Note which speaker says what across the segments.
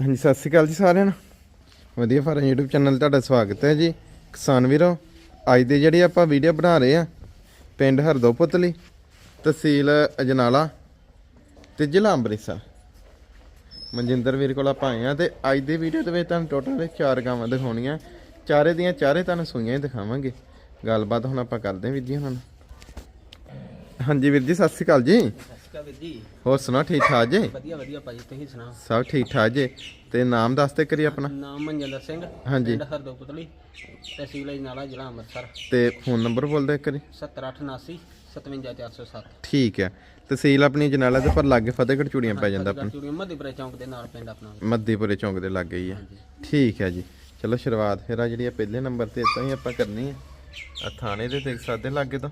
Speaker 1: ਹਾਂਜੀ, ਸਤਿ ਸ਼੍ਰੀ ਅਕਾਲ ਜੀ ਸਾਰਿਆਂ ਨੂੰ। ਵਧੀਆ ਫਾਰਮ YouTube ਚੈਨਲ ਤੁਹਾਡਾ ਸਵਾਗਤ ਹੈ ਜੀ। ਕਿਸਾਨ ਵੀਰੋ, ਅੱਜ ਦੇ ਜਿਹੜੀ ਆਪਾਂ ਵੀਡੀਓ ਬਣਾ ਰਹੇ ਆ ਪਿੰਡ ਹਰਦੋਪੁਤਲੀ, ਤਹਿਸੀਲ ਅਜਨਾਲਾ ਤੇ ਜ਼ਿਲ੍ਹਾ ਅੰਮ੍ਰਿਤਸਰ। ਮਨਜਿੰਦਰ ਵੀਰ ਕੋਲ ਆਪਾਂ ਆਏ ਆ ਤੇ ਅੱਜ ਦੀ ਵੀਡੀਓ ਦੇ ਵਿੱਚ ਤੁਹਾਨੂੰ ਟੋਟਲ ਚਾਰ ਗਾਵਾਂ ਦਿਖਾਉਣੀਆਂ। ਚਾਰੇ ਦੀਆਂ ਚਾਰੇ ਤੁਹਾਨੂੰ ਸੂਈਆਂ ਹੀ ਦਿਖਾਵਾਂਗੇ। ਗੱਲਬਾਤ ਹੁਣ ਆਪਾਂ ਕਰਦੇ ਹਾਂ ਵੀਰ ਜੀ ਉਹਨਾਂ ਨਾਲ। ਹਾਂਜੀ ਵੀਰ ਜੀ, ਸਤਿ ਸ਼੍ਰੀ ਅਕਾਲ ਜੀ।
Speaker 2: ਵੀਰ ਜੀ।
Speaker 1: ਹੋਰ ਸੁਣਾ ਠੀਕ ਠਾਕ ਜੀ?
Speaker 2: ਵਧੀਆ ਵਧੀਆ ਭਾਜੀ ਤੁਸੀਂ ਸੁਣਾਓ
Speaker 1: ਸਭ ਠੀਕ ਠਾਕ ਜੀ? ਤੇ ਨਾਮ ਦੱਸ ਤੇ ਕਰੀ ਆਪਣਾ।
Speaker 2: ਨਾਮ ਮਨਜਿੰਦਰ ਸਿੰਘ
Speaker 1: ਹਾਂਜੀ।
Speaker 2: ਪਿੰਡ ਹਰਦੋ ਪੁਤਲੀ ਤਹਿਸੀਲ ਅਜਨਾਲਾ ਜ਼ਿਲ੍ਹਾ ਅੰਮ੍ਰਿਤਸਰ।
Speaker 1: ਤੇ ਫੋਨ ਨੰਬਰ ਬੋਲ ਦੇ ਕਰੀ
Speaker 2: 7879 57407
Speaker 1: ਠੀਕ ਹੈ ਤਹਿਸੀਲ ਆਪਣੀ ਜਨਾਲਾ ਦੇ ਪਰ ਲਾਗੇ ਫਤਿਹਗੜ੍ਹ ਚੂੜੀਆਂ ਪੈ ਜਾਂਦਾ ਆਪਣਾ।
Speaker 2: ਚੂੜੀਆਂ ਮੱਧੀਪੁਰੇ ਚੌਂਕ ਦੇ ਨਾਲ ਪਿੰਡ ਆਪਣਾ।
Speaker 1: ਮੱਦੀਪੁਰੇ ਚੌਂਕ ਦੇ ਲਾਗੇ ਹੀ ਹੈ ਠੀਕ ਹੈ ਜੀ। ਚਲੋ ਸ਼ੁਰੂਆਤ ਫਿਰ ਆ ਜਿਹੜੀ ਆ ਪਹਿਲੇ ਨੰਬਰ ਤੇ ਇਤਾਂ ਹੀ ਆਪਾਂ ਕਰਨੀ ਹੈ ਆ ਥਾਣੇ ਦੇ ਦੇਖ ਸਕਦੇ ਲਾਗੇ ਤੋਂ।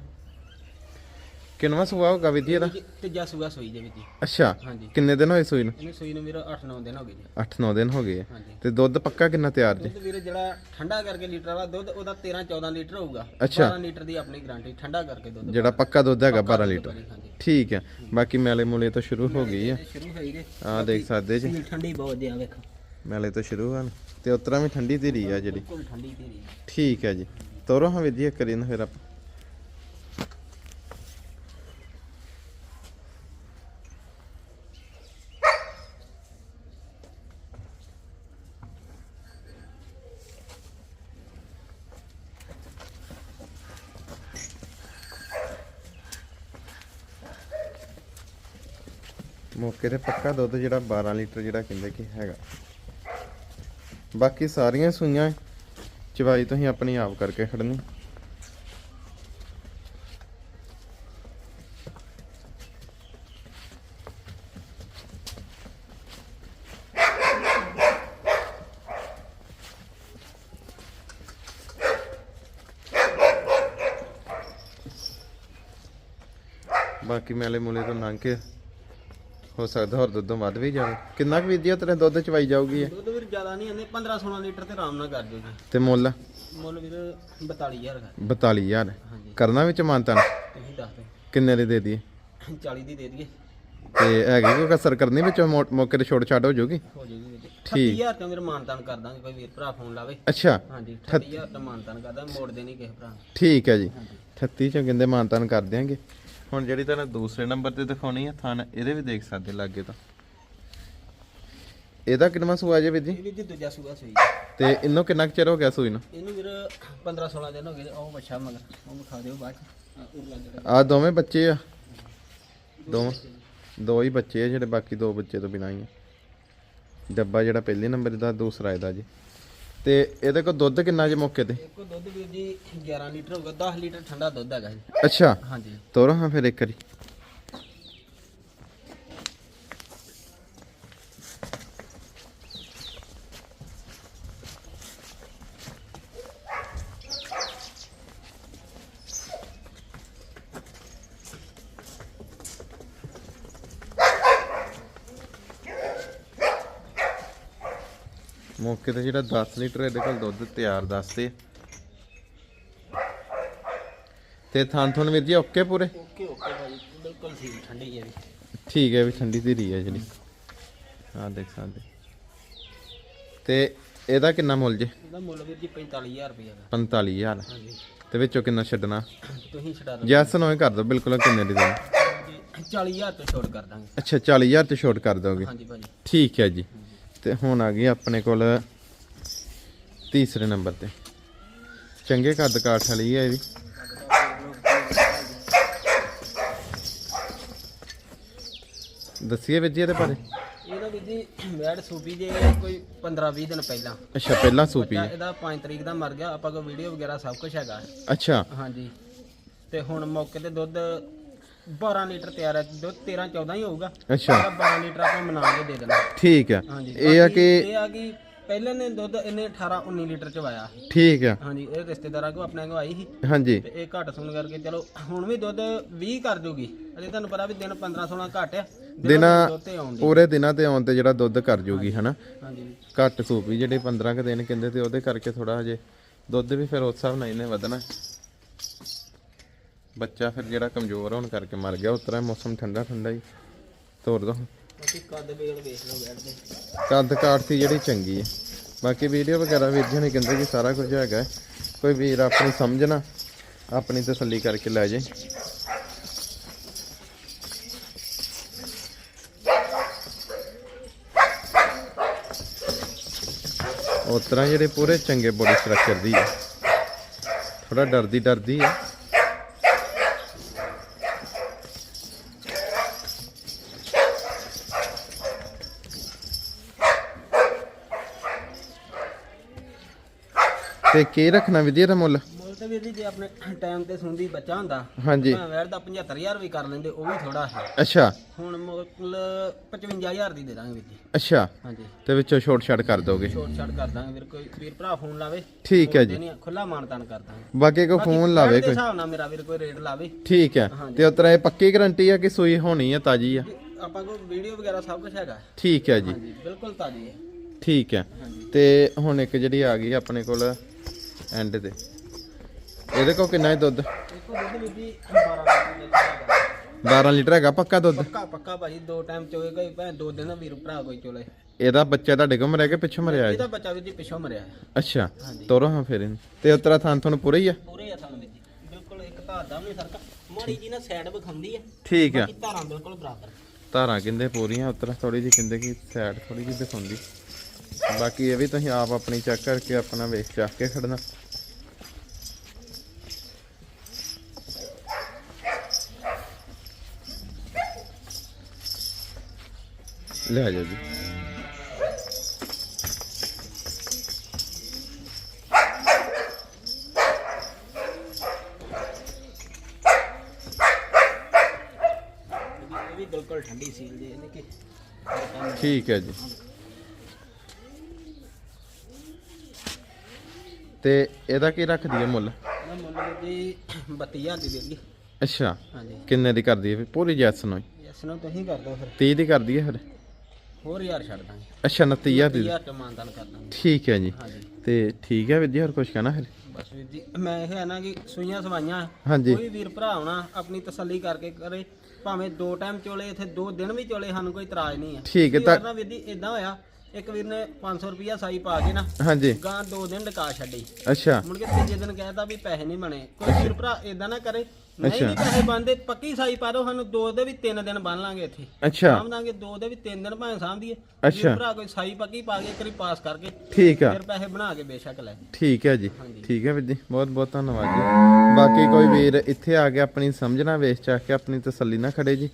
Speaker 1: ਕਿੰਨਵਾ ਸੁਆ ਹੋਗਾ ਵਿਧੀ ਇਹਦਾ?
Speaker 2: ਜੀ, ਤੀਜਾ ਸੂਆ ਸੋਈ ਜੇ ਵੀਰ ਜੀ
Speaker 1: ਅੱਛਾ
Speaker 2: ਹਾਂਜੀ।
Speaker 1: ਕਿੰਨੇ ਦਿਨ ਹੋਏ ਸੂਈ ਨੂੰ?
Speaker 2: ਇਹਨੂੰ ਸੋਈ ਨੂੰ ਵੀਰ 8-9 ਦਿਨ ਹੋ ਗਏ ਜੀ।
Speaker 1: 8-9 ਦਿਨ ਹੋ ਗਏ ਆ।
Speaker 2: ਹਾਂਜੀ।
Speaker 1: ਤੇ ਦੁੱਧ ਪੱਕਾ ਕਿੰਨਾ ਤਿਆਰ ਜੀ?
Speaker 2: ਦੁੱਧ ਵੀਰ ਜਿਹੜਾ ਠੰਡਾ ਕਰਕੇ ਲੀਟਰ ਵਾਲਾ ਦੁੱਧ ਉਹਦਾ 13-14 ਲੀਟਰ ਹੋਊਗਾ।
Speaker 1: ਅੱਛਾ।
Speaker 2: 12 ਲੀਟਰ ਦੀ ਆਪਣੀ ਗਾਰੰਟੀ ਠੰਡਾ ਕਰਕੇ ਦੁੱਧ
Speaker 1: ਜਿਹੜਾ ਪੱਕਾ। ਦੁੱਧ ਹੈਗਾ 12 ਲੀਟਰ।
Speaker 2: ਹਾਂਜੀ।
Speaker 1: ਠੀਕ ਹੈ ਬਾਕੀ ਮੈਲੇ ਮੂਲੇ ਤੋਂ ਸ਼ੁਰੂ ਹੋ ਗਈ ਆ।
Speaker 2: ਇਹ ਸ਼ੁਰੂ ਹੋਈ ਜੇ।
Speaker 1: ਆ ਦੇਖ ਸਕਦੇ ਜੀ।
Speaker 2: ਠੰਡੀ ਬਹੁਤ ਜਿਆ ਵੇਖੋ।
Speaker 1: ਮੈਲੇ ਤੋਂ ਸ਼ੁਰੂ ਹਨ ਤੇ ਉਤਰਾ ਵੀ ਠੰਡੀ ਧੀਰੀ ਆ ਜਿਹੜੀ।
Speaker 2: ਬਿਲਕੁਲ ਠੰਡੀ ਤੇਰੀ
Speaker 1: ਠੀਕ ਹੈ ਜੀ। ਤੋਰੋ ਹਾਂ ਵਿਧੀ ਕਰੀ ਨਾ ਫਿਰ ਆਪਾਂ। ਮੌਕੇ ਤੇ ਪੱਕਾ ਦੁੱਧ ਜਿਹੜਾ 12 ਲੀਟਰ ਜਿਹੜਾ ਕਹਿੰਦੇ ਕਿ ਹੈਗਾ। ਬਾਕੀ ਸਾਰੀਆਂ ਸੂਈਆਂ ਚਵਾਈ ਤੁਸੀਂ ਆਪਣੀ ਆਪ ਕਰਕੇ ਖੜਨੀ। ਬਾਕੀ ਮੈਲੇ ਮੂਲੇ ਤੋਂ ਲੰਘ ਕੇ ਹੋ ਸਕਦਾ ਹੋਰ ਦੁੱਧੋਂ ਵੱਧ ਵੀ ਜਾਵੇ। ਕਿੰਨਾ ਕੁ ਵਿਧੀ ਤੇਰੇ ਦੁੱਧ ਚਵਾਈ ਜਾਊਗੀ ਇਹ?
Speaker 2: ਦੁੱਧ ਵੀਰ ਜ਼ਿਆਦਾ ਨਹੀਂ ਆਂਦੇ 15-16 ਲੀਟਰ ਤੇ ਆਰਾਮ ਨਾਲ ਕਰ ਦਿਓ ਜੀ
Speaker 1: ਤੇ ਮੁੱਲ?
Speaker 2: ਮੁੱਲ ਵੀਰ 42000 ਦਾ
Speaker 1: 42000
Speaker 2: ਹਾਂਜੀ।
Speaker 1: ਕਰਨਾ ਵਿੱਚ ਮਾਨਤਾ
Speaker 2: ਤੁਸੀਂ ਦੱਸ ਦਿਓ।
Speaker 1: ਕਿੰਨੇ ਦੀ ਦੇ ਦਈਏ?
Speaker 2: 40 ਦੀ ਦੇ ਦਈਏ।
Speaker 1: ਤੇ ਹੈਗੀ ਕੋਈ ਕਸਰ ਕਰਨੀ ਵਿੱਚ? ਮੌ- ਮੌਕੇ ਤੇ ਛੋੜ ਛਾੜ ਹੋ ਜਾਊਗੀ
Speaker 2: ਹੋ ਜਾਏਗੀ ਵੀਰ ਜੀ।
Speaker 1: ਠੀਕ।
Speaker 2: 38000 ਤੋਂ ਵੀਰ ਮਾਨਤਾਨ ਕਰ ਦਾਂਗੇ ਕੋਈ ਵੀਰ ਭਰਾ ਫੋਨ ਲਾਵੇ।
Speaker 1: ਅੱਛਾ।
Speaker 2: ਹਾਂਜੀ 38000 ਤੋਂ ਮਾਨਤਾਨ ਕਰਦਾ ਮੋੜਦੇ ਨਹੀਂ ਕਿਸੇ ਭਰਾ ਨੂੰ।
Speaker 1: ਠੀਕ ਹੈ ਜੀ।
Speaker 2: ਹਾਂਜੀ।
Speaker 1: 38 ਚੋਂ ਕਹਿੰਦੇ ਮਾਨਤਾਨ ਕਰ ਦਿਆਂਗੇ। ਹੁਣ ਜਿਹੜੀ ਤੁਹਾਨੂੰ ਦੂਸਰੇ ਨੰਬਰ ਤੇ ਦਿਖਾਉਣੀ ਹੈ ਥਾਨ ਇਹਦੇ ਵੀ ਦੇਖ ਸਕਦੇ ਲਾਗੇ ਤਾਂ। ਇਹਦਾ ਕਿੰਨਾ ਸੂਆ ਜੇ ਵੀਰ ਜੀ?
Speaker 2: ਇਹ ਵੀਰ ਜੀ ਦੂਜਾ ਸੂਆ ਸੂਈ।
Speaker 1: ਤੇ ਇਹਨੂੰ ਕਿੰਨਾ ਕੁ ਚਿਰ ਹੋ ਗਿਆ ਸੂਈ ਨੂੰ?
Speaker 2: ਇਹਨੂੰ ਵੀਰ 15-16 ਦਿਨ ਹੋ ਗਏ ਉਹ ਬੱਚਾ ਮਗਰ ਉਹ ਵਿਖਾ ਦਿਓ ਬਾਅਦ ਚ।
Speaker 1: ਆ ਦੋਵੇਂ ਬੱਚੇ ਆ। ਦੋਵੇਂ ਦੋ ਹੀ ਬੱਚੇ ਆ ਜਿਹੜੇ ਬਾਕੀ ਦੋ ਬੱਚੇ ਤੋਂ ਬਿਨਾਂ ਹੀ ਆ। ਡੱਬਾ ਜਿਹੜਾ ਪਹਿਲੇ ਨੰਬਰ ਦਾ ਦੂਸਰਾ ਇਹਦਾ ਜੀ। ਤੇ ਇਹਦੇ ਕੋਲ ਦੁੱਧ ਕਿੰਨਾ ਜੇ ਮੌਕੇ ਤੇ?
Speaker 2: ਇੱਕੋ ਦੁੱਧ ਵੀਰ ਜੀ 11 ਲੀਟਰ ਹੋਊਗਾ 10 ਲੀਟਰ ਠੰਡਾ ਦੁੱਧ ਹੈਗਾ ਜੀ।
Speaker 1: ਅੱਛਾ।
Speaker 2: ਹਾਂਜੀ।
Speaker 1: ਤੋਰੋ ਹਾਂ ਫਿਰ ਇੱਕ ਵਾਰੀ। ਮੌਕੇ ਤੇ ਜਿਹੜਾ 10 ਲੀਟਰ ਇਹਦੇ ਕੋਲ ਦੁੱਧ ਤਿਆਰ ਦੱਸਦੇ। ਤੇ ਥਾਨ ਥੁਨ ਵੀਰ ਜੀ ਓਕੇ ਪੂਰੇ?
Speaker 2: ਓਕੇ ਓਕੇ ਭਾਈ ਬਿਲਕੁਲ ਠੀਕ ਠੰਡੀ ਹੈ ਜੀ।
Speaker 1: ਠੀਕ ਹੈ ਵੀ ਠੰਡੀ ਧੀਰੀ ਹੈ ਜਿਹੜੀ। ਆਹ ਦੇਖ ਸਕਦੇ। ਤੇ ਇਹਦਾ ਕਿੰਨਾ ਮੁੱਲ ਜੇ?
Speaker 2: ਇਹਦਾ ਮੁੱਲ ਵੀਰ ਜੀ 45000 ਰੁਪਏ ਦਾ।
Speaker 1: 45000
Speaker 2: ਹਾਂਜੀ।
Speaker 1: ਤੇ ਵਿੱਚੋਂ ਕਿੰਨਾ ਛੱਡਣਾ?
Speaker 2: ਤੁਸੀਂ ਛਡਾ ਦਿਓ।
Speaker 1: ਜੈਸ ਨੋ ਕਰ ਦੋ ਬਿਲਕੁਲ ਕਿੰਨੇ ਦੀ ਦੇਣੀ?
Speaker 2: ਜੀ 40000 ਤੋਂ ਛੋੜ ਕਰ ਦਾਂਗੇ।
Speaker 1: ਅੱਛਾ 40000 ਤੇ ਛੋਟ ਕਰ ਦੋਗੇ।
Speaker 2: ਹਾਂਜੀ ਭਾਜੀ।
Speaker 1: ਠੀਕ ਹੈ ਜੀ। ਤੇ ਹੁਣ ਆ ਗਈ ਆਪਣੇ ਕੋਲ ਤੀਸਰੇ ਨੰਬਰ ਤੇ। ਚੰਗੇ ਕੱਦ ਕਾਠ ਵਾਲੀ ਹੈ ਇਹ ਵੀ। ਦੱਸੀਏ ਜੀ ਇਹਦੇ ਬਾਰੇ।
Speaker 2: ਇਹਦਾ ਵੀਰ ਜੀ ਮੈਡ ਸੂਪੀ ਜੇ ਕੋਈ 15 20 ਦਿਨ ਪਹਿਲਾਂ।
Speaker 1: ਅੱਛਾ ਪਹਿਲਾਂ ਸੂਪੀ
Speaker 2: ਬੱਚਾ
Speaker 1: ਹੈ
Speaker 2: ਇਹਦਾ 5 ਤਰੀਕ ਦਾ ਮਰ ਗਿਆ ਆਪਾਂ ਕੋਲ ਵੀਡੀਓ ਵਗੈਰਾ ਸਭ ਕੁਝ ਹੈਗਾ।
Speaker 1: ਅੱਛਾ।
Speaker 2: ਹਾਂਜੀ। ਤੇ ਹੁਣ ਮੌਕੇ ਤੇ ਦੁੱਧ 12 ਲੀਟਰ ਤਿਆਰ ਹੈ ਦੁੱਧ 13 14 ਹੀ ਹੋਊਗਾ।
Speaker 1: ਅੱਛਾ।
Speaker 2: ਇਹਦਾ 12 ਲੀਟਰ ਆਪਾਂ ਮਨਾ ਕੇ ਦੇ ਦੇਣਾ।
Speaker 1: ਠੀਕ ਹੈ।
Speaker 2: ਹਾਂਜੀ
Speaker 1: ਇਹ ਆ
Speaker 2: ਬਾਕੀ
Speaker 1: ਕਿ
Speaker 2: ਇਹ ਆ ਕਿ ਪਹਿਲਾਂ ਨੇ ਦੁੱਧ ਇਹਨੇ 18 19 ਲੀਟਰ ਚ ਵਾਇਆ
Speaker 1: ਠੀਕ ਹੈ।
Speaker 2: ਹਾਂਜੀ ਇਹ ਰਿਸ਼ਤੇਦਾਰਾਂ ਕੋ ਆਪਣੇ ਕੋ ਆਈ ਸੀ।
Speaker 1: ਹਾਂਜੀ।
Speaker 2: ਤੇ ਇਹ ਘੱਟ ਸੁਣ ਕਰਕੇ ਚਲੋ ਹੁਣ ਵੀ ਦੁੱਧ 20 ਕਰ ਜੂਗੀ। ਅਜੇ ਤੁਹਾਨੂੰ ਪਤਾ ਵੀ ਦਿਨ 15 16 ਘੱਟ ਆ।
Speaker 1: ਦਿਨਾਂ
Speaker 2: ਦੁੱਧ ਤੇ ਆਉਂਦੀ
Speaker 1: ਪੂਰੇ ਦਿਨਾਂ ਤੇ ਆਉਣ ਤੇ ਜਿਹੜਾ ਦੁੱਧ ਕਰ ਜੂਗੀ ਹਨਾ?
Speaker 2: ਹਾਂਜੀ।
Speaker 1: ਘੱਟ ਸੂਪ ਵੀ ਜਿਹੜੇ 15 ਕ ਦਿਨ ਕਹਿੰਦੇ ਤੇ ਉਹਦੇ ਕਰਕੇ ਥੋੜਾ ਹਜੇ ਦੁੱਧ ਵੀ ਫਿਰ ਉਸ ਹਿਸਾਬ ਨਾਲ ਇਹਨੇ ਵਧਣਾ। ਬੱਚਾ ਫਿਰ ਜਿਹੜਾ ਕਮਜ਼ੋਰ ਹੋਣ ਕਰਕੇ ਮਰ ਗਿਆ ਉਸ ਤਰ੍ਹਾਂ ਮੌਸਮ ਠੰਡਾ ਠੰਡਾ ਹੀ ਤੋਰ ਦੋ।
Speaker 2: ਅਸੀਂ ਕੱਦ ਵੇਲ ਵੇਖ ਲਓ ਬੈਠਦੇ
Speaker 1: ਕੱਦ ਕਾਠਤੀ ਜਿਹੜੀ ਚੰਗੀ ਹੈ ਬਾਕੀ ਵੀਡੀਓ ਵਗੈਰਾ ਵੀਰ ਜੀ ਨੇ ਕਹਿੰਦੇ ਕਿ ਸਾਰਾ ਕੁਝ ਹੈਗਾ। ਕੋਈ ਵੀਰ ਆਪਣੀ ਸਮਝਣਾ ਆਪਣੀ ਤਸੱਲੀ ਕਰਕੇ ਲੈ ਜੇ। ਉਸ ਤਰ੍ਹਾਂ ਜਿਹੜੇ ਪੂਰੇ ਚੰਗੇ ਬੋਡੀ ਸਟਰਕਚਰ ਦੀ ਹੈ ਥੋੜਾ ਡਰਦੀ ਡਰਦੀ ਹੈ ਤੇ ਕੀ ਰੱਖਣਾ ਵਿਧੀ ਦਾ ਮੁੱਲ?
Speaker 2: ਮੁੱਲ ਤੇ ਵੀਰ ਜੀ ਜੇ ਆਪਣੇ ਟਾਈਮ ਤੇ ਸੁੰਦੀ ਬੱਚਾ ਹੁੰਦਾ
Speaker 1: ਹਾਂਜੀ।
Speaker 2: ਮੈਂ ਵੈਰ ਦਾ 75000 ਵੀ ਕਰ ਲੈਂਦੇ ਉਹ ਵੀ ਥੋੜਾ ਹੈ।
Speaker 1: ਅੱਛਾ।
Speaker 2: ਹੁਣ ਮੁੱਲ 55000 ਦੀ ਦੇ ਦਾਂਗੇ ਵੀਰ ਜੀ।
Speaker 1: ਅੱਛਾ।
Speaker 2: ਹਾਂਜੀ।
Speaker 1: ਤੇ ਵਿੱਚੋਂ ਛੋਟ ਛਾੜ ਕਰ ਦੋਗੇ?
Speaker 2: ਛੋਟ ਛਾੜ ਕਰ ਦਾਂਗੇ ਵੀਰ ਕੋਈ ਵੀਰ ਭਰਾ ਫੋਨ ਲਾਵੇ।
Speaker 1: ਠੀਕ ਹੈ ਜੀ।
Speaker 2: ਖੁੱਲਾ ਮਾਨਤਾਨ ਕਰ ਦਾਂਗੇ।
Speaker 1: ਬਾਕੀ ਕੋ ਫੋਨ ਲਾਵੇ
Speaker 2: ਦੇ
Speaker 1: ਕੋਈ?
Speaker 2: ਹਿਸਾਬ ਨਾਲ ਮੇਰਾ ਵੀਰ ਕੋਈ ਰੇਟ ਲਾਵੇ।
Speaker 1: ਠੀਕ ਹੈ। ਤੇ ਉਤਰਾ ਇਹ ਪੱਕੀ ਗਾਰੰਟੀ ਆ ਕਿ ਸੂਈ ਹੋਣੀ ਆ ਤਾਜੀ ਆ?
Speaker 2: ਆਪਾਂ ਕੋਲ ਵੀਡੀਓ ਵਗੈਰਾ ਸਭ ਕੁਝ ਹੈਗਾ।
Speaker 1: ਠੀਕ ਹੈ ਜੀ।
Speaker 2: ਬਿਲਕੁਲ ਤਾਜ਼ੀ ਹੈ।
Speaker 1: ਠੀਕ ਹੈ। ਤੇ ਹੁਣ ਇੱਕ ਜਿਹੜੀ ਆ ਗਈ ਆਪਣੇ ਕੋਲ ਐਂਡ ਤੇ। ਇਹਦੇ ਕੋਲ ਕਿੰਨਾ ਹੈ ਦੁੱਧ?
Speaker 2: ਇੱਕੋ ਦੁੱਧ ਵੀਰ ਜੀ 12 ਲੀਟਰ ਹੈਗਾ
Speaker 1: 12 ਲੀਟਰ ਹੈਗਾ ਪੱਕਾ ਦੁੱਧ?
Speaker 2: ਪੱਕਾ ਪੱਕਾ ਭਾਜੀ ਦੋ ਟਾਈਮ ਚੋਏ ਕੋਈ ਭੈਣ ਦੋ ਦਿਨ ਵੀਰ ਭਰਾ ਕੋਈ ਚੋਲੇ।
Speaker 1: ਇਹਦਾ ਬੱਚਾ ਤੁਹਾਡੇ ਕੋਲ ਮਰਿਆ ਕਿ ਪਿੱਛੋਂ ਮਰਿਆ ਜੀ
Speaker 2: ਇਹਦਾ ਬੱਚਾ ਵੀਰ ਜੀ ਪਿੱਛੋਂ ਮਰਿਆ ਹੈ।
Speaker 1: ਅੱਛਾ। ਤੋਰੋ ਹਾਂ ਫਿਰ ਇਹਨੂੰ। ਤੇ ਉਤਰਾ ਥਾਂ ਤੁਹਾਨੂੰ ਪੂਰਾ ਹੀ ਆ?
Speaker 2: ਪੂਰੇ ਆ ਵੀਰ ਜੀ। ਬਿਲਕੁਲ ਇੱਕ ਧਾਰ ਦਾ ਵੀ ਨਹੀਂ ਸਰਕਾ ਮਾੜੀ ਜੀ ਨਾ ਸਾਈਡ ਵਿਖਾਉਂਦੀ ਹੈ
Speaker 1: ਠੀਕ ਆ।
Speaker 2: ਬਾਕੀ ਧਾਰਾਂ ਬਿਲਕੁਲ ਬਰਾਬਰ।
Speaker 1: ਧਾਰਾਂ ਕਹਿੰਦੇ ਪੂਰੀਆਂ ਉਤਰਾ ਥੋੜੀ ਜਿਹੀ ਕਹਿੰਦੇ ਕਿ ਸਾਈਡ ਥੋੜੀ ਜਿਹੀ ਦਿਖਾਉਂਦੀ। ਬਾਕੀ ਇਹ ਵੀ ਤੁਸੀਂ ਆਪ ਆਪਣੀ ਚੈੱਕ ਕਰਕੇ ਆਪਣਾ ਵੇਖ ਚੱਕ ਕੇ ਖੜਨਾ। ਲੈ ਜੀ।
Speaker 2: ਇਹ ਵੀ ਬਿਲਕੁਲ ਠੰਡੀ ਸੀਲ ਜੇ ਇਹਨੇ ਕਿ
Speaker 1: ਠੀਕ ਹੈ ਜੀ। ਤੇ ਇਹਦਾ ਕੀ ਰੱਖਦੀ ਹੈ ਮੁੱਲ?
Speaker 2: ਮੈਂ ਮੁੱਲ ਜੀ 32000 ਦੀ ਦੇ ਦਈਏ
Speaker 1: ਅੱਛਾ।
Speaker 2: ਹਾਂਜੀ।
Speaker 1: ਕਿੰਨੇ ਦੀ ਕਰਦੀ ਹੈ? ਪੂਰੀ ਜੈਸ ਨੂੰ
Speaker 2: ਇਸ ਨੂੰ ਤੁਸੀਂ ਕਰ ਦਿਓ ਫਿਰ।
Speaker 1: 30 ਦੀ ਕਰਦੀ ਹੈ ਫਿਰ?
Speaker 2: ਹੋਰ ਯਾਰ ਛੱਡ ਦਾਂਗੇ।
Speaker 1: ਅੱਛਾ 29000 ਦੀ।
Speaker 2: 30000 ਤੇ ਮਾਨਦਾਨ ਕਰ ਦਾਂਗੇ।
Speaker 1: ਠੀਕ ਹੈ ਜੀ।
Speaker 2: ਹਾਂਜੀ।
Speaker 1: ਤੇ ਠੀਕ ਹੈ ਵੀਰ ਜੀ ਹੋਰ ਕੁਝ ਕਹਿਣਾ ਫਿਰ?
Speaker 2: ਬਸ ਵੀਰ ਜੀ ਮੈਂ ਇਹ ਹੈ ਨਾ ਕਿ ਸੂਈਆਂ ਸਵਾਈਆਂ।
Speaker 1: ਹਾਂਜੀ।
Speaker 2: ਕੋਈ ਵੀਰ ਭਰਾ ਆਉਣਾ ਆਪਣੀ ਤਸੱਲੀ ਕਰਕੇ ਕਰੇ। ਭਾਵੇਂ ਦੋ ਟਾਈਮ ਚੋਲੇ ਇੱਥੇ ਦੋ ਦਿਨ ਵੀ ਚੋਲੇ ਸਾਨੂੰ ਕੋਈ ਇਤਰਾਜ਼ ਨਹੀਂ ਹੈ।
Speaker 1: ਠੀਕ ਹੈ ਤਾਂ
Speaker 2: ਵੀਰ ਜੀ ਇਦਾਂ ਹੋਇਆ ਇੱਕ ਵੀਰ ਨੇ 500 ਰੁਪਿਆ ਸਾਈ ਪਾ ਕੇ ਨਾ
Speaker 1: ਹਾਂਜੀ।
Speaker 2: ਗਾਂ ਦੋ ਦਿਨ ਡਕਾ ਛੱਡੀ।
Speaker 1: ਅੱਛਾ।
Speaker 2: ਮੁੜ ਕੇ ਤੀਜੇ ਦਿਨ ਕਹਿਤਾ ਵੀ ਪੈਸੇ ਨਹੀਂ ਬਣੇ। ਕੋਈ ਵੀਰ ਭਰਾ ਇਦਾਂ ਨਾ ਕਰੇ ਨਹੀਂ। ਵੀ ਪੈਸੇ ਬੰਦੇ ਪੱਕੀ ਸਾਈ ਪਾ ਦੋ ਸਾਨੂੰ ਦੋ ਦੇ ਵੀ ਤਿੰਨ ਦਿਨ ਬੰਨ ਲਾਂਗੇ ਇੱਥੇ।
Speaker 1: ਅੱਛਾ।
Speaker 2: ਸਾਂਭ ਦਾਂਗੇ ਦੋ ਦੇ ਵੀ ਤਿੰਨ ਦਿਨ ਭਾਵੇਂ ਸਾਂਭਦੀਏ
Speaker 1: ਅੱਛਾ।
Speaker 2: ਵੀਰ ਭਰਾ ਕੋਈ ਸਾਈ ਪੱਕੀ ਪਾ ਕੇ ਇੱਕ ਵਾਰੀ ਪਾਸ ਕਰਕੇ
Speaker 1: ਠੀਕ ਆ।
Speaker 2: ਫਿਰ ਪੈਸੇ ਬਣਾ ਕੇ ਬੇਸ਼ੱਕ ਲੈ।
Speaker 1: ਠੀਕ ਹੈ ਜੀ। ਠੀਕ ਹੈ ਵੀਰ ਜੀ। ਬਹੁਤ ਬਹੁਤ ਧੰਨਵਾਦ ਜੀ। ਬਾਕੀ ਕੋਈ ਵੀਰ ਇੱਥੇ ਆ ਕੇ ਆਪਣੀ ਸਮਝਣਾ ਵੇਚ ਚੱਕ ਕੇ ਆਪਣੀ ਤਸੱਲੀ ਨਾ ਖੜੇ ਜੀ।